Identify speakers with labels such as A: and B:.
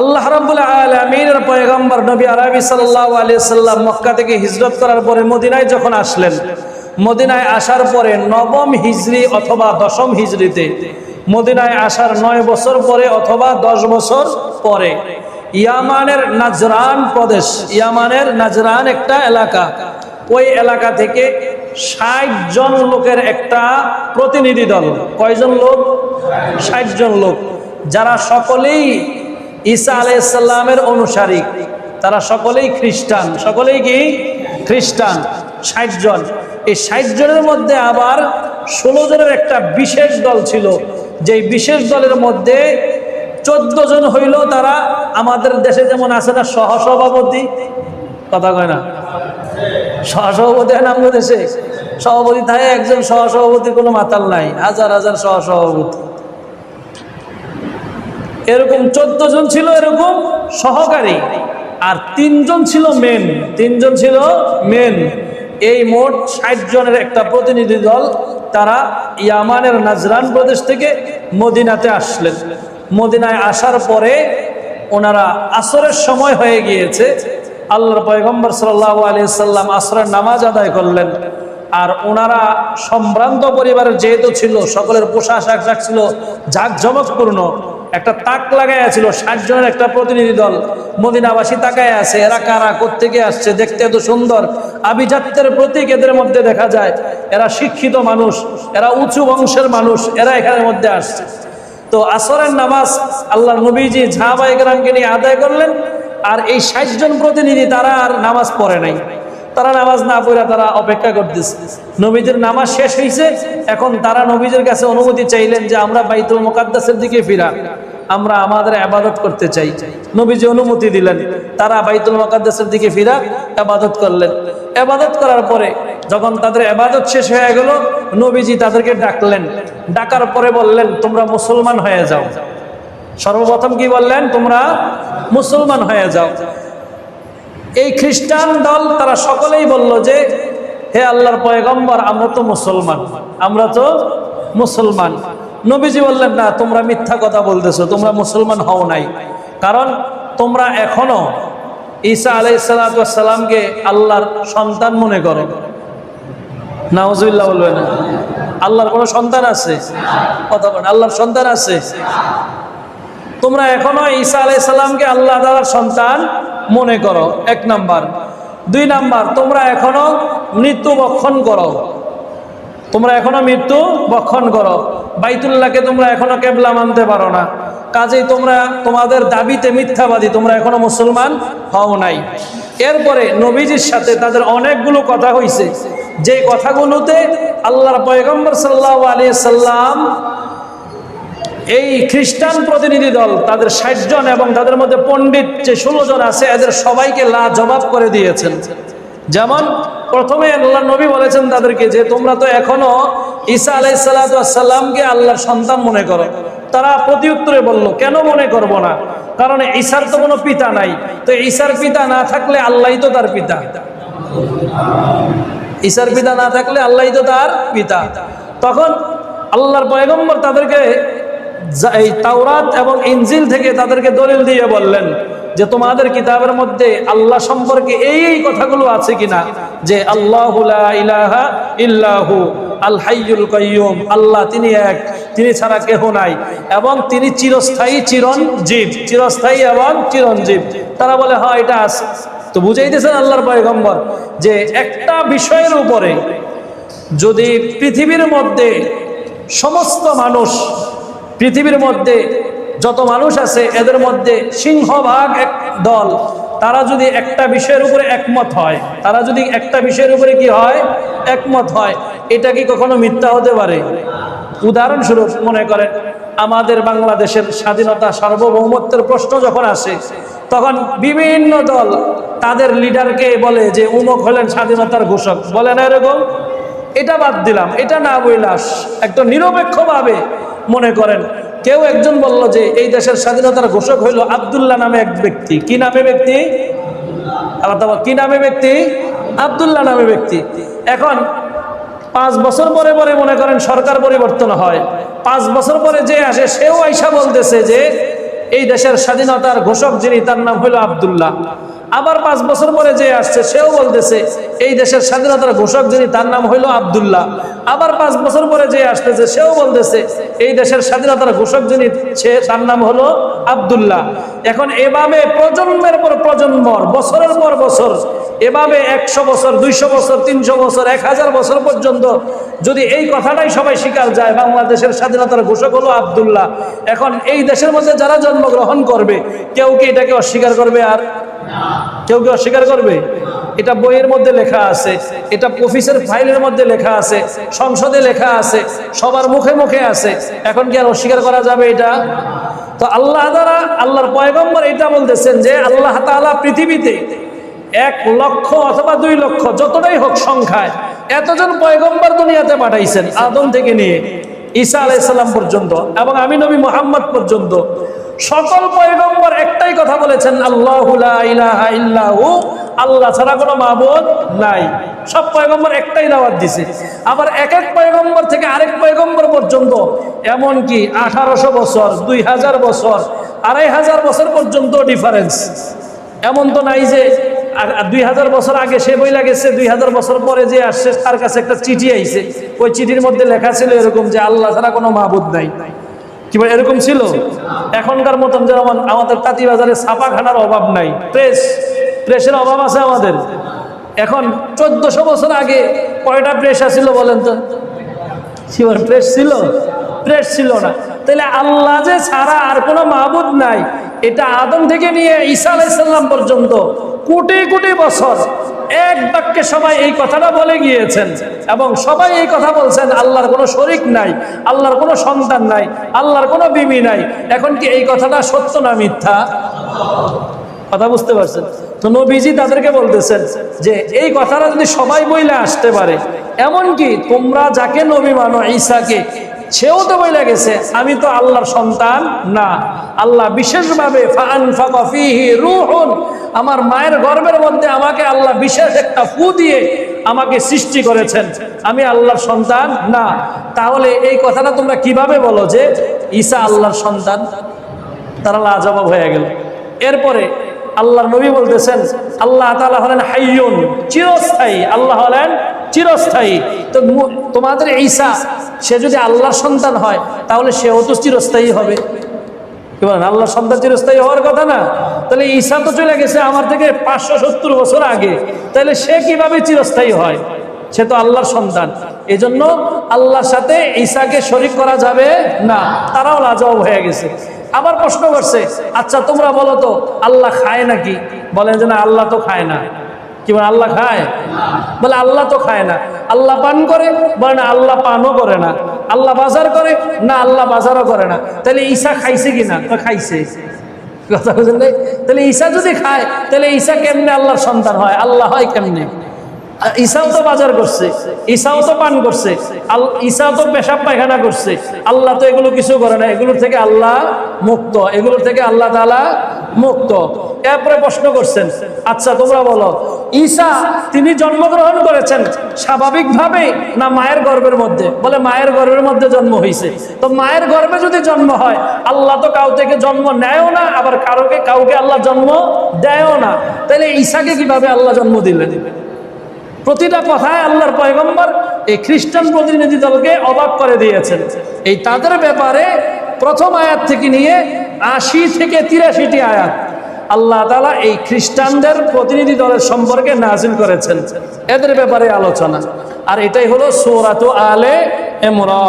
A: আল্লাহ রাব্বুল আলামিনের পয়গম্বর নবী আরবি সাল্লাল্লাহু আলাইহি সাল্লাম মক্কা থেকে হিজরত করার পরে মদিনায় যখন আসলেন, মদিনায় আসার পরে নবম হিজরি অথবা দশম হিজরিতে, মদিনায় আসার নয় বছর পরে অথবা দশ বছর পরে, ইয়ামানের নাজরান প্রদেশ, ইয়ামানের নাজরান একটা এলাকা, ওই এলাকা থেকে ষাট জন লোকের একটা প্রতিনিধি দল। কয়জন লোক? ষাট জন লোক। যারা সকলেই ঈসা আলাইসাল্লামের অনুসারী। তারা সকলেই খ্রিস্টান। সকলেই কি? খ্রিস্টান। ষাট জন। এই ষাট জনের মধ্যে আবার ষোলো জনের একটা বিশেষ দল ছিল। যেই বিশেষ দলের মধ্যে চোদ্দ জন হইল তারা আমাদের দেশে যেমন আছে না, সহসভাপতি। কথা কয় না? সহসভাপতি হয় না আমাদের দেশে? সভাপতি থাকে একজন সহসভাপতির কোনো মাতাল নাই। হাজার হাজার সহসভাপতি। এরকম চোদ্দ জন ছিল এরকম সহকারী, আর তিনজন ছিল মেন তিনজন ছিল মেন এই মোট ষাট জনের একটা প্রতিনিধি দল, তারা ইয়ামানের নাজরান প্রদেশ থেকে মদিনাতে আসলেন। মদিনায় আসার পরে ওনারা আসরের সময় হয়ে গিয়েছে। আল্লাহর পয়গম্বর সাল্লাহ আলিয়া সাল্লাম আসরের নামাজ আদায় করলেন। আর ওনারা সম্ভ্রান্ত পরিবারের যেহেতু ছিল, সকলের পোশাক আশাক ছিল, জাঁকজমকপূর্ণ। একটা তাক লাগাই ছিল ষাট জনের একটা প্রতিনিধি দল। মদিনাবাসী তাকায় আছে, এরা কারা, কোত্থেকে আসছে, দেখতে এত সুন্দর। আভিজাত্যের প্রতীক এদের মধ্যে দেখা যায়। এরা শিক্ষিত মানুষ, এরা উঁচু বংশের মানুষ, এরা এখানের মধ্যে আসছে। তো আসরের নামাজ আল্লাহ নবীজি ঝাবাইগ্রামকে নিয়ে আদায় করলেন, আর এই ষাট জন প্রতিনিধি তারা আর নামাজ পড়ে নাই। তারা নামাজ না পড়ে তারা অপেক্ষা করতেছে। নবীদের নামাজ শেষ হয়েছে এখন তারা নবীদের কাছে অনুমতি চাইলেন যে আমরা বাইতুল মোকাদ্দাসের দিকে ফিরা, আমরা আমাদের আবাদত করতে চাই। নবীজি অনুমতি দিলেন, তারা বাইতুল মোকাদ্দাসের দিকে ফিরা, আবাদত করলেন। আবাদত করার পরে যখন তাদের আবাদত শেষ হয়ে গেল, নবীজি তাদেরকে ডাকলেন। ডাকার পরে বললেন, তোমরা মুসলমান হয়ে যাও। সর্বপ্রথম কি বললেন? তোমরা মুসলমান হয়ে যাও। এই খ্রিস্টান দল তারা সকলেই বলল যে, হে আল্লাহর পয়গম্বর, আমরা তো মুসলমান, আমরা তো মুসলমান। নবীজি বললেন, না, তোমরা মিথ্যা কথা বলতেছো, তোমরা মুসলমান হও নাই। কারণ তোমরা এখনও ঈসা আলাই সালাতামকে আল্লাহর সন্তান মনে করো। নাওজুল্লাহ বলবে না। আল্লাহর কোনো সন্তান আছে? কথা বলেন, আল্লাহর সন্তান আছে? তোমরা এখনও ঈসা আলাই সাল্লামকে আল্লাহ তালার সন্তান মনে করো, এক নাম্বার। দুই নাম্বার, তোমরা এখনও মৃত্যু বক্ষণ করো। তোমরা এখনও মৃত্যু বক্ষণ করো। বাইতুল্লাহকে তোমরা এখনও কেবলা মানতে পারো না। কাজেই তোমরা, তোমাদের দাবিতে মিথ্যাবাদী, তোমরা এখনও মুসলমান হও নাই। এরপরে নবীজির সাথে তাদের অনেকগুলো কথা হয়েছে যে কথাগুলোতে আল্লাহর পয়গম্বর সাল্লাহ আলিয়া সাল্লাম এই খ্রিস্টান প্রতিনিধি দল তাদের ষাট জন এবং তাদের মধ্যে পণ্ডিত যে ষোলো জন আছে, এদের সবাইকে লা জবাব করে দিয়েছেন। যেমন প্রথমে আল্লাহ নবী বলেছেন তাদেরকে যে তোমরা তো এখনও ঈসা আলাই সাল্লামকে আল্লাহর সন্তান মনে করো। তারা প্রতি উত্তরে বলল, কেন মনে করব না? কারণ ঈশার তো কোনো পিতা নাই। তো ঈশার পিতা না থাকলে আল্লাহই তো তার পিতা। ঈশার পিতা না থাকলে আল্লাহই তো তার পিতা। তখন আল্লাহর পয়গম্বর তাদেরকে এই তাওরাত এবং ইনজিল থেকে তাদেরকে দলিল দিয়ে বললেন যে তোমাদের কিতাবের মধ্যে আল্লাহ সম্পর্কে এই এই কথাগুলো আছে কিনা? যে আল্লাহ ইলাহা ইল্লাহু, আল হাইয়ুল কাইয়ুম, আল্লাহ তিনি এক, তিনি ছাড়া কেহ নাই, এবং তিনি চিরস্থায়ী চিরঞ্জীব, চিরস্থায়ী এবং চিরঞ্জীব। তারা বলে হ্যাঁ এটা আছে। তো বুঝাইতেছেন আল্লাহর পয়গম্বর যে একটা বিষয়ের উপরে যদি পৃথিবীর মধ্যে সমস্ত মানুষ পৃথিবীর মধ্যে যত মানুষ আছে, এদের মধ্যে সিংহভাগ এক দল। তারা যদি একটা বিষয়ের উপরে একমত হয়, তারা যদি একটা বিষয়ের উপরে কি হয়? একমত হয়। এটা কি কখনো মিথ্যা হতে পারে? উদাহরণস্বরূপ মনে করেন, আমাদের বাংলাদেশের স্বাধীনতা সার্বভৌমত্বের প্রশ্ন যখন আসে, তখন বিভিন্ন দল তাদের লিডারকে বলে যে, উমক হলেন স্বাধীনতার ঘোষক। বলে না এরকম? এটা বাদ দিলাম। এটা না বইলাস একদম নিরপেক্ষভাবে মনে করেন। কেউ একজন বলল যে, এই দেশের স্বাধীনতার ঘোষক হইল আবদুল্লাহ নামে এক ব্যক্তি। কি নামে ব্যক্তি? আলাদা কি নামে ব্যক্তি? আবদুল্লাহ নামে ব্যক্তি। এখন পাঁচ বছর পরে পরে মনে করেন সরকার পরিবর্তন হয়। পাঁচ বছর পরে যে আসে, সেও আইসা বলতেছে যে, এই দেশের স্বাধীনতার ঘোষক যিনি, তার নাম হইল আবদুল্লাহ। আবার পাঁচ বছর পরে যে আসছে, সেও বলতেছে, এই দেশের স্বাধীনতার ঘোষক যিনি, তার নাম হইল আবদুল্লাহ। আবার পাঁচ বছর পরে যে আসতেছে, সেও বলতেছে, এই দেশের স্বাধীনতার ঘোষক যিনি, সে, তার নাম হলো আবদুল্লাহ। এখন এভাবে প্রজন্মের পর প্রজন্মর, বছরের পর বছর, এভাবে একশো বছর, দুইশো বছর, তিনশো বছর, এক হাজার বছর পর্যন্ত যদি এই কথাটাই সবাই স্বীকার যায়, বাংলাদেশের স্বাধীনতার ঘোষক হলো আবদুল্লাহ। এখন এই দেশের মধ্যে যারা জন্মগ্রহণ করবে, কেউ কি এটাকে অস্বীকার করবে আর কেউ কেউ অস্বীকার করবে? এটা বইয়ের মধ্যে লেখা আছে, এটা অফিসের ফাইলের মধ্যে লেখা আছে, সংসদে লেখা আছে, সবার মুখে মুখে আছে। এখন কি আর অস্বীকার করা যাবে এটা? তো আল্লাহ দ্বারা আল্লাহর পয়গম্বর এটা বলতেছেন যে আল্লাহ তাআলা পৃথিবীতে এক লক্ষ অথবা দুই লক্ষ যতটাই হোক সংখ্যায় এতজন পয়গম্বর দুনিয়াতে পাঠাইছেন, আদম থেকে নিয়ে ঈসা আলাইসাল্লাম পর্যন্ত এবং আমি নবী মোহাম্মদ পর্যন্ত। সকল পয়গম্বর একটাই কথা বলেছেন, আল্লাহ আল্লাহ ছাড়া কোনো মাবুদ নাই। সব পয়গম্বর একটাই দাওয়াত দিছে। আবার এক এক পয়গম্বর থেকে আরেক পয়গম্বর পর্যন্ত এমন কি আঠারোশো বছর, দুই হাজার বছর, আড়াই হাজার বছর পর্যন্ত ডিফারেন্স এমন তো নাই যে দুই হাজার বছর আগে সে বই লাগেছে দুই হাজার বছর পরে যে আসছে, তার কাছে একটা চিঠি আইছে। ওই চিঠির মধ্যে লেখা ছিল এরকম যে, আল্লাহ ছাড়া কোনো মাহবুদ নাই। কি এরকম ছিল? এখনকার মতন যেমন আমাদের তাঁতিবাজারে ছাপাখানার অভাব নাই। প্রেস প্রেসের অভাব আছে আমাদের। এখন চোদ্দশো বছর আগে কয়টা প্রেস আসছিল বলেন তো? শিবর প্রেস ছিল? প্রেস ছিল না। তাহলে আল্লাহ যে ছাড়া আর কোনো মাহবুদ নাই। এটা আদম থেকে নিয়ে ঈসা আলাইসাল্লাম পর্যন্ত কোটি কোটি বছর এক বাক্যে সবাই এই কথাটা বলে গিয়েছেন এবং সবাই এই কথা বলছেন, আল্লাহর কোনো শরিক নাই, আল্লাহর কোনো সন্তান নাই, আল্লাহর কোনো বিবি নাই। এখন কি এই কথাটা সত্য না মিথ্যা? কথা বুঝতে পারছেন? তো নবীজি তাদেরকে বলতেছেন যে, এই কথাটা যদি সবাই বইলে আসতে পারে, এমন কি তোমরা যাকে নবী মানো ঈসাকে, সেও তো বইলে গেছে, আমি তো আল্লাহর সন্তান না। আল্লাহ বিশেষভাবে আমার মায়ের গর্ভের মধ্যে আমাকে আল্লাহ বিশেষ একটা ফু দিয়ে আমাকে সৃষ্টি করেছেন। আমি আল্লাহর সন্তান? না। তাহলে এই কথাটা তোমরা কীভাবে বলো যে, ঈসা আল্লাহর সন্তান? তারা লাজবাব হয়ে গেল। এরপরে আল্লাহর নবী বলতেছেন, আল্লাহ তালা হলেন হাইয়ুন, চিরস্থায়ী। আল্লাহ হলেন চিরস্থায়ী। তো তোমাদের ঈসা, সে যদি আল্লাহর সন্তান হয়, তাহলে সেও তো চিরস্থায়ী হবে। কি বলেন আল্লাহর সন্তান চিরস্থায়ী হওয়ার কথা না। তাহলে ঈশা তো চলে গেছে আমার থেকে পাঁচশো সত্তর বছর আগে। তাহলে সে কীভাবে চিরস্থায়ী হয়? সে তো আল্লাহর সন্তান। এজন্য আল্লাহর সাথে ঈশাকে শরিক করা যাবে না। তারাও লাজবাব হয়ে গেছে। আবার প্রশ্ন করছে আচ্ছা তোমরা বলো তো, আল্লাহ খায় নাকি? বলেন যে, না, আল্লাহ তো খায় না। কি বলে, আল্লাহ খায়? বলে, আল্লাহ তো খায় না। আল্লাহ পান করে, বলে, না, আল্লাহ পানও করে না। আল্লাহ বাজার করে? না, আল্লাহ বাজারও করে না। তাহলে ঈশা খাইছে কি না? খাইছে। কথা বুঝলেন? তাহলে ঈশা যদি খায়, তাহলে ঈশা কেমনে আল্লাহর সন্তান হয়? আল্লাহ হয় কেমনে? ঈসাও তো বাজার করছে। ঈশাও তো পান করছে। ঈসাও তো পেশাব পায়খানা করছে। আল্লাহ তো এগুলো কিছু করে না। এগুলোর থেকে আল্লাহ মুক্ত। এগুলোর থেকে আল্লাহ তাআলা মুক্ত। এরপরে প্রশ্ন করছেন আচ্ছা তোমরা বলো, ঈসা তিনি জন্মগ্রহণ করেছেন স্বাভাবিকভাবে না মায়ের গর্ভের মধ্যে? বলে, মায়ের গর্ভের মধ্যে জন্ম হয়েছে তো মায়ের গর্ভে যদি জন্ম হয়, আল্লাহ তো কাউ থেকে জন্ম নেয়ও না, আবার কারোকে, কাউকে আল্লাহ জন্ম দেয়ও না? তাহলে ঈশাকে কীভাবে আল্লাহ জন্ম দিলেন? প্রতিটা কথায় আল্লাহর পয়গম্বর এই খ্রিস্টান প্রতিনিধি দলকে অবাক করে দিয়েছেন। এই তাদের ব্যাপারে প্রথম আয়াত থেকে নিয়ে আশি থেকে তিরাশিটি আয়াত। আল্লাহ তালা এই খ্রিস্টানদের প্রতিনিধি দলের সম্পর্কে নাজিল করেছেন। এদের ব্যাপারে আলোচনা। আর এটাই হলো সৌরাত আলে এমরান